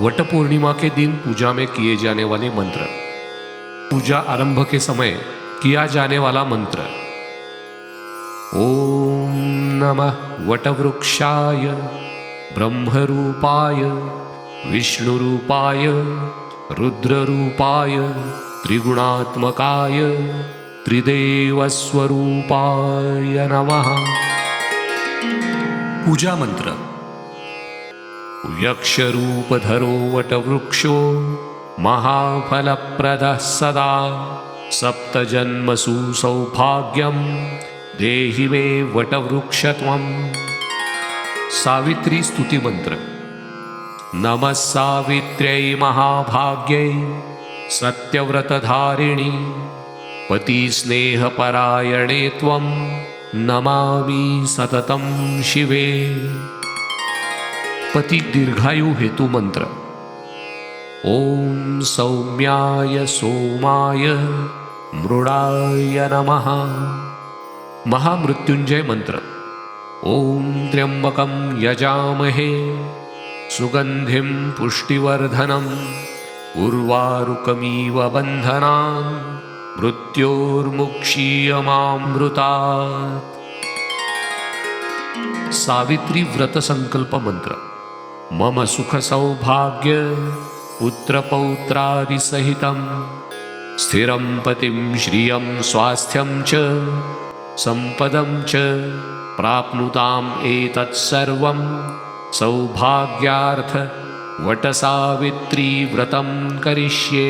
वट पूर्णिमा के दिन पूजा में किए जाने वाले मंत्र। पूजा आरंभ के समय किया जाने वाला मंत्र। ओम नमः वटवृक्षाय ब्रह्मरूपाय विष्णुरूपाय रुद्ररूपाय त्रिगुणात्मकाय त्रिदेवस्वरूपाय नमः। पूजा मंत्र। यक्षरूपधरो वटवृक्षो महाफलप्रदः सदा सप्तजन्मसु सौभाग्यं देहि मे वटवृक्षत्वम् सावित्री स्तुतिमंत्र नमः सावित्र्यै महाभाग्यै सत्यव्रतधारिणी पतिस्नेहपरायणे त्वं नमामि सततं शिवे पती दीर्घायु हेतू मंत्र। ओम सौम्याय सोमाय मृडाय नमः। महामृत्युंजय मंत्र। ओम त्र्यंबकं यजामहे। सुगंधिं पुष्टिवर्धनम् उर्वारुकमिव बन्धनान्। मृत्योर्मुक्षीयमामृतात्। सावित्री व्रत संकल्प मंत्र मम सुख सौभाग्य पुत्रपौत्रादिसहितं स्थिरं पतिं श्रियं स्वास्थ्यं च सम्पदं च प्राप्नुताम् एतत्सर्वं सौभाग्यार्थ वटसावित्री व्रतं करिष्ये।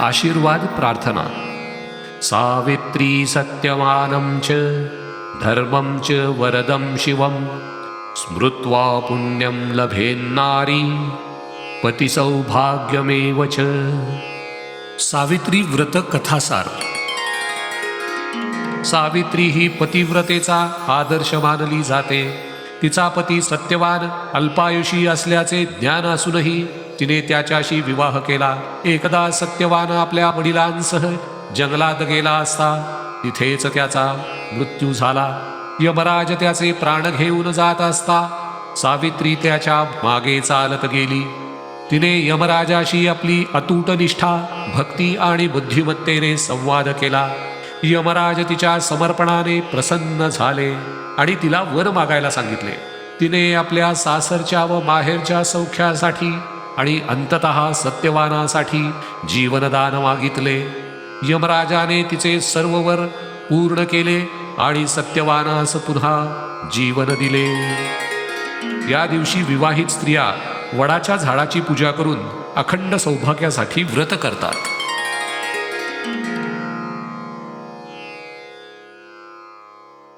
आशीर्वाद प्रार्थना। सावित्री सत्यमानं च धर्मं च वरदं शिवं स्मृत्वा पुण्यं लभेन्नारी पतिसौभाग्यमेव च। सावित्री व्रत कथासार सावित्री ही पतिव्रतेचा आदर्श मानली जाते। तिचा पती सत्यवान अल्पायुषी असल्याचे ज्ञान असूनही तिने त्याच्याशी विवाह केला। एकदा सत्यवान आपल्या वडिलांसह जंगलात गेला असता तिथेच त्याचा मृत्यू झाला। यमराज त्याचे प्राण घेऊन जात असता सावित्री त्याच्यामागे चालत गेली. तिने यमराजाशी आपली अतूट निष्ठा भक्ती आणि बुद्धिमत्तेने संवाद केला. यमराज तिच्या समर्पणाने प्रसन्न झाले आणि तिला वर मागायला सांगितले. तिने आपल्या सासरच्या व माहेरच्या सौख्यासाठी आणि अंततः सत्यवानासाठी जीवनदान मागितले. यमराजाने तिचे सर्व वर पूर्ण केले. आणि सत्यवानास पुन्हा जीवन दिले. या दिवशी विवाहित स्त्रिया वडाच्या झाडाची पूजा करून अखंड सौभाग्यासाठी व्रत करतात.